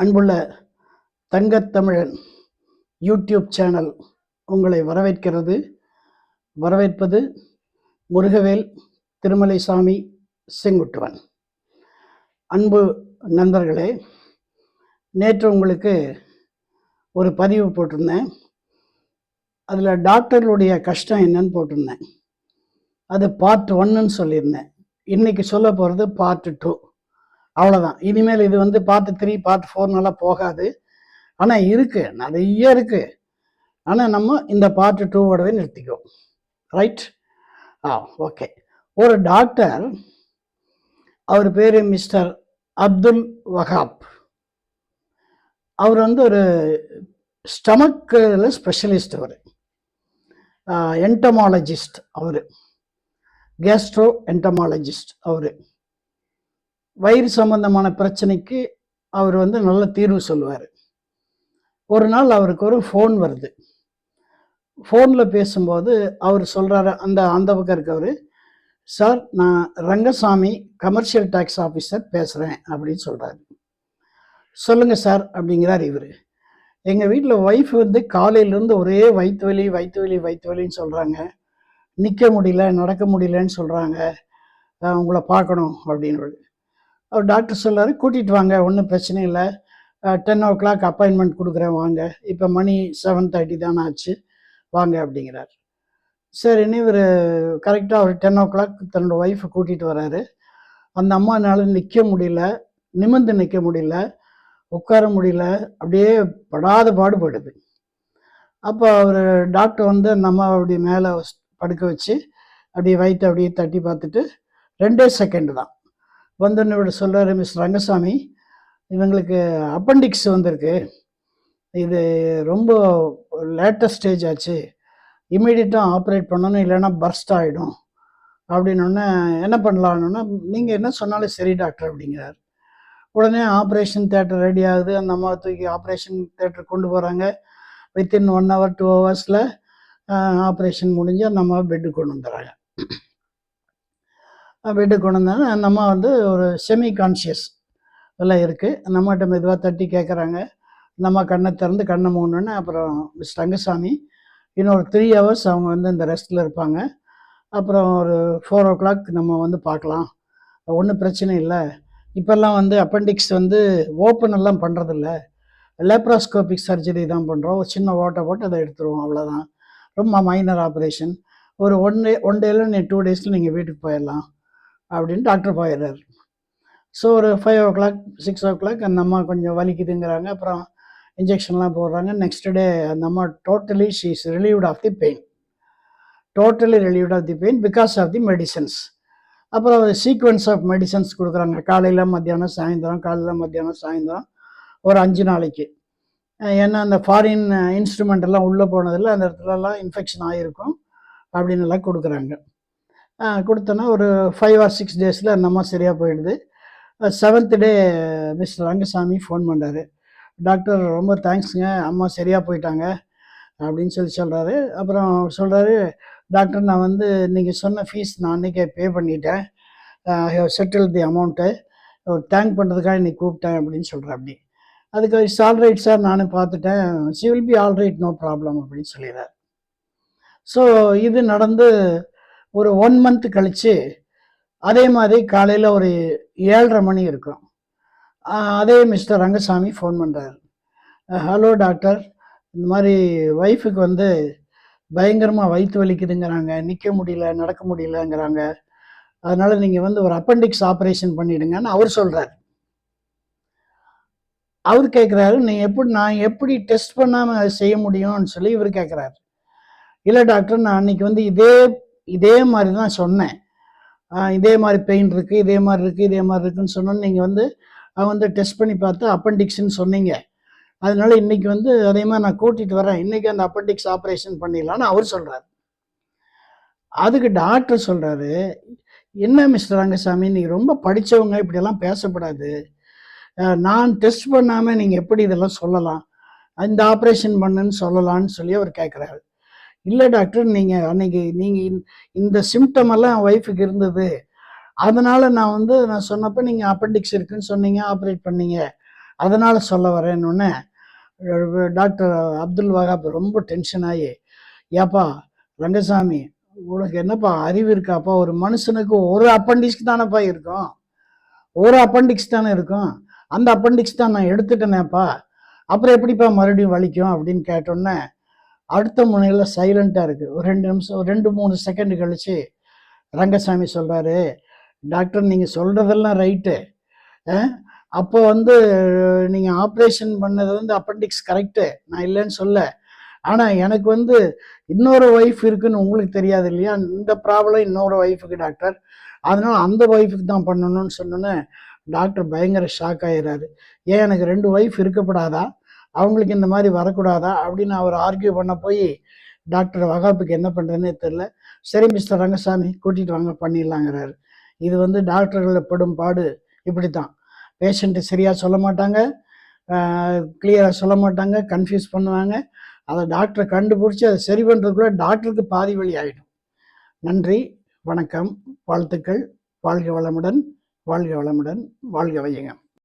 அன்புள்ள Thangathamizhan YouTube channel உங்களை வரவேற்கிறது. வரவேற்பது முருகவேல் திருமலைசாமி செங்குட்டுவன். அன்பு நண்பர்களே நேற்று உங்களுக்கு ஒரு பதிவு போட்டிருந்தேன். அதில் டாக்டர்களுடைய கஷ்டம் என்னன்னு போட்டிருந்தேன். அது பார்ட் ஒன்னுன்னு சொல்லியிருந்தேன். இன்னைக்கு சொல்ல போகிறது பார்ட் டூ. அவ்வளோதான் இனிமேல் இது வந்து பார்ட் த்ரீ பார்ட் ஃபோர்னால போகாது. ஆனால் இருக்கு. நிறைய இருக்கு. ஆனால் நம்ம இந்த பார்ட் டூவோடவே நிறுத்திக்கோ ரைட் ஆ ஓகே ஒரு டாக்டர் அவர் பேர் மிஸ்டர் அப்துல் வஹாப். அவர் வந்து ஒரு ஸ்டமக்கில் ஸ்பெஷலிஸ்ட் அவர். என்டமாலஜிஸ்ட் அவர். கேஸ்ட்ரோ என்டமாலஜிஸ்ட் அவர். வயிறு சம்பந்தமான பிரச்சனைக்கு அவர் வந்து நல்ல தீர்வு சொல்லுவார். ஒரு நாள் அவருக்கு ஒரு ஃபோன் வருது. ஃபோனில் பேசும்போது அவர் சொல்கிறாரு அந்த அந்த பக்கம் இருக்கவர் சார் நான் ரங்கசாமி கமர்ஷியல் டேக்ஸ் ஆஃபீஸர் பேசுகிறேன் அப்படின்னு சொல்கிறாரு சொல்லுங்கள் சார் அப்படிங்கிறார் இவர். எங்கள் வீட்டில் ஒய்ஃப் வந்து காலையிலேருந்து ஒரே வயிற்று வலி வயிற்று வலி வயிற்று வலின்னு சொல்கிறாங்க நிற்க முடியல நடக்க முடியலன்னு சொல்கிறாங்க உங்களை பார்க்கணும் அப்படின்னு அவர் டாக்டர் சொல்கிறாரு கூட்டிகிட்டு வாங்க ஒன்றும் பிரச்சனை இல்லை. டென் ஓ கிளாக் அப்பாயின்மெண்ட் கொடுக்குறேன் வாங்க. இப்போ மணி செவன் தேர்ட்டி தானே ஆச்சு. வாங்க அப்படிங்கிறார். சரின்னு இவர் கரெக்டாக அவர் டென் ஓ கிளாக் தன்னோட ஒய்ஃபை கூட்டிகிட்டு வராரு அந்த அம்மானால நிற்க முடியல நிமிர்ந்து நிற்க முடியல உட்கார முடியல அப்படியே படாத பாடுபடுது. அப்போ அவர் டாக்டர் வந்து அந்த அம்மா அப்படி மேலே படுக்க வச்சு அப்படியே வயிற்று அப்படியே தட்டி பார்த்துட்டு ரெண்டே செகண்ட் தான். வந்தோன்னு இவர் சொல்கிறாரு மிஸ் ரங்கசாமி. இவங்களுக்கு அப்பண்டிக்ஸ் வந்திருக்கு. இது ரொம்ப லேட்டஸ்ட் ஸ்டேஜ் ஆச்சு. இமீடியட்டாக ஆப்ரேட் பண்ணணும் இல்லைன்னா பர்ஸ்ட் ஆகிடும் அப்படின்னோடனே என்ன பண்ணலான்னு நீங்கள் என்ன சொன்னாலும் சரி டாக்டர் அப்படிங்கிறார். உடனே ஆப்ரேஷன் தேட்டர் ரெடி ஆகுது. அந்த அம்மா தூக்கி ஆப்ரேஷன் தேட்டர் கொண்டு போகிறாங்க வித்தின் ஒன் ஹவர் டூ ஹவர்ஸில் ஆப்ரேஷன் முடிஞ்சு அந்த அம்மா பெட்டு கொண்டு வந்துடுறாங்க. வீட்டுக்கு கொண்டு வந்தாங்க. அந்த அம்மா வந்து ஒரு செமி கான்ஷியஸ் எல்லாம் இருக்குது அந்த அம்மாட்ட மெதுவாக தட்டி கேட்குறாங்க அந்த அம்மா கண்ணை திறந்து கண்ணை மூணுன்னு அப்புறம் மிஸ் ரங்கசாமி இன்னொரு த்ரீ ஹவர்ஸ் அவங்க வந்து இந்த ரெஸ்ட்டில் இருப்பாங்க. அப்புறம் ஒரு ஃபோர் ஓ கிளாக் நம்ம வந்து பார்க்கலாம். ஒன்றும் பிரச்சனை இல்லை. இப்போல்லாம் வந்து அப்பெண்டிக்ஸ் வந்து ஓப்பன் எல்லாம் பண்ணுறதில்ல லேப்ராஸ்கோபிக் சர்ஜரி தான் பண்ணுறோம் ஒரு சின்ன ஓட்டை போட்டு அதை எடுத்துருவோம். அவ்வளோதான் ரொம்ப மைனர் ஆப்ரேஷன் ஒரு ஒன் டே ஒன் டேல நீ டூ டேஸில் நீங்கள் வீட்டுக்கு போயிடலாம். அப்படின்னு டாக்டர் போயிடுறாரு. ஸோ ஒரு five o'clock six o'clock அந்த அம்மா கொஞ்சம் வலிக்குதுங்கிறாங்க. அப்புறம் இன்ஜெக்ஷன்லாம் போடுறாங்க. நெக்ஸ்ட் டே அந்த அம்மா totally she is relieved of the pain totally relieved of the pain because of the medicines அப்புறம் ஒரு சீக்வன்ஸ் ஆஃப் மெடிசன்ஸ் கொடுக்குறாங்க. காலையில் மத்தியானம் சாயந்தரம் காலையில் மத்தியானம் சாயந்தரம். ஒரு அஞ்சு நாளைக்கு. ஏன்னா அந்த ஃபாரின் இன்ஸ்ட்ருமெண்ட் எல்லாம் உள்ளே போனதில் அந்த இடத்துலலாம் இன்ஃபெக்ஷன் ஆகிருக்கும் அப்படின்னு எல்லாம் கொடுக்குறாங்க. கொடுத்தோன்னா ஒரு ஃபைவ் ஆர் சிக்ஸ் டேஸில் அந்த அம்மா சரியாக போயிடுது. Seventh day mister Rangasamy phone பண்ணுறாரு டாக்டர் ரொம்ப தேங்க்ஸுங்க அம்மா சரியாக போயிட்டாங்க அப்படின்னு சொல்லி சொல்கிறாரு அப்புறம் சொல்கிறாரு டாக்டர் நான் வந்து நீங்கள் சொன்ன ஃபீஸ் நான் அன்றைக்கே பே பண்ணிட்டேன். I have settle the amount thank பண்ணுறதுக்காக இன்னைக்கு கூப்பிட்டேன் அப்படின்னு சொல்கிறேன் அப்படி. அதுக்கு இட்ஸ் ஆல்ரைட் சார் நானும் பார்த்துட்டேன். She will be alright no problem அப்படின்னு சொல்லிடுறார். ஸோ இது நடந்து ஒரு ஒன் மந்த் கழித்து அதே மாதிரி காலையில் ஒரு ஏழரை மணி இருக்கும். அதே மிஸ்டர் ரங்கசாமி ஃபோன் பண்ணுறாரு ஹலோ டாக்டர் இந்த மாதிரி ஒய்ஃபுக்கு வந்து பயங்கரமாக வயிற்று வலிக்குதுங்கிறாங்க நிற்க முடியல நடக்க முடியலங்கிறாங்க. அதனால் நீங்கள் வந்து ஒரு அப்பண்டிக்ஸ் ஆப்ரேஷன் பண்ணிடுங்கன்னு அவர் சொல்கிறார் அவர் கேட்குறாரு நீ எப்படி நான் எப்படி டெஸ்ட் பண்ணாமல் செய்ய முடியும்னு சொல்லி இவர் கேட்குறாரு இல்லை டாக்டர் நான் அன்னைக்கு வந்து இதே இதே மாதிரி தான் சொன்னேன். இதே மாதிரி பெயின் இருக்குது இதே மாதிரி இருக்குது இதே மாதிரி இருக்குன்னு சொன்னோன்னு நீங்கள் வந்து அவங்க வந்து டெஸ்ட் பண்ணி பார்த்து அப்பண்டிக்ஸ்ன்னு சொன்னீங்க. அதனால இன்னைக்கு வந்து அதே மாதிரி நான் கூட்டிகிட்டு வரேன். இன்னைக்கு அந்த அப்பண்டிக்ஸ் ஆப்ரேஷன் பண்ணிடலான்னு அவர் சொல்கிறார் அதுக்கு டாக்டர் சொல்கிறாரு என்ன மிஸ்டர் ரங்கசாமி நீங்கள் ரொம்ப படித்தவங்க இப்படியெல்லாம் பேசப்படாது நான் டெஸ்ட் பண்ணாமல் நீங்கள் எப்படி இதெல்லாம் சொல்லலாம்? இந்த ஆப்ரேஷன் பண்ணுன்னு சொல்லலான்னு சொல்லி அவர் கேட்குறாரு இல்லை டாக்டர் நீங்கள் அன்னைக்கு நீங்கள் இந்த சிம்டம் எல்லாம் ஒய்ஃபுக்கு இருந்தது. அதனால் நான் வந்து நான் சொன்னப்போ நீங்கள் அப்பெண்டிக்ஸ் இருக்குன்னு சொன்னீங்க ஆப்ரேட் பண்ணீங்க. அதனால் சொல்ல வரேன்னு டாக்டர் அப்துல் வகாப் ரொம்ப டென்ஷன் ஆகி ஏப்பா ரங்கசாமி உனக்கு என்னப்பா அறிவு இருக்காப்பா? ஒரு மனுஷனுக்கு ஒரு அப்பண்டிக்ஸ் தானேப்பா இருக்கும். ஒரு அப்பண்டிக்ஸ் தானே இருக்கும். அந்த அப்பண்டிக்ஸ் தான் நான் எடுத்துட்டேனேப்பா. அப்புறம் எப்படிப்பா மறுபடியும் வலிக்கும்? அப்படின்னு கேட்டோன்னே அடுத்த முனையில் சைலண்ட்டாக இருக்குது ஒரு ரெண்டு நிமிஷம் ஒரு ரெண்டு மூணு செகண்ட் கழிச்சு ரங்கசாமி சொல்கிறாரு டாக்டர் நீங்கள் சொல்கிறதெல்லாம் ரைட்டு. அப்போ வந்து நீங்கள் ஆப்ரேஷன் பண்ணது வந்து அப்பண்டிக்ஸ் கரெக்டு நான் இல்லைன்னு சொல்ல. ஆனால் எனக்கு வந்து இன்னொரு ஒய்ஃப் இருக்குன்னு உங்களுக்கு தெரியாது இல்லையா? இந்த ப்ராப்ளம் இன்னொரு ஒய்ஃபுக்கு டாக்டர். அதனால் அந்த ஒய்ஃபுக்கு தான் பண்ணணும்னு சொன்னோன்னே டாக்டர் பயங்கர ஷாக் ஆகிறாரு ஏன் எனக்கு ரெண்டு ஒய்ஃப் இருக்கப்படாதா? அவங்களுக்கு இந்த மாதிரி வரக்கூடாதா அப்படின்னு அவர் ஆர்கியூ பண்ண போய் டாக்டர் வகாப்புக்கு என்ன பண்ணுறதுனே தெரில சரி மிஸ்டர் ரங்கசாமி கூட்டிகிட்டு வாங்க பண்ணிடலாங்கிறாரு. இது வந்து டாக்டர்களில் படும் பாடு. இப்படி தான் பேஷண்ட்டு சரியாக சொல்ல மாட்டாங்க. கிளியராக சொல்ல மாட்டாங்க. கன்ஃபியூஸ் பண்ணுவாங்க. அதை டாக்டரை கண்டுபிடிச்சி அதை சரி பண்ணுறதுக்குள்ளே டாக்டருக்கு பாதி வழி ஆகிடும் நன்றி வணக்கம் வாழ்த்துக்கள். வாழ்க வளமுடன் வாழ்க வளமுடன் வாழ்க வையகம்.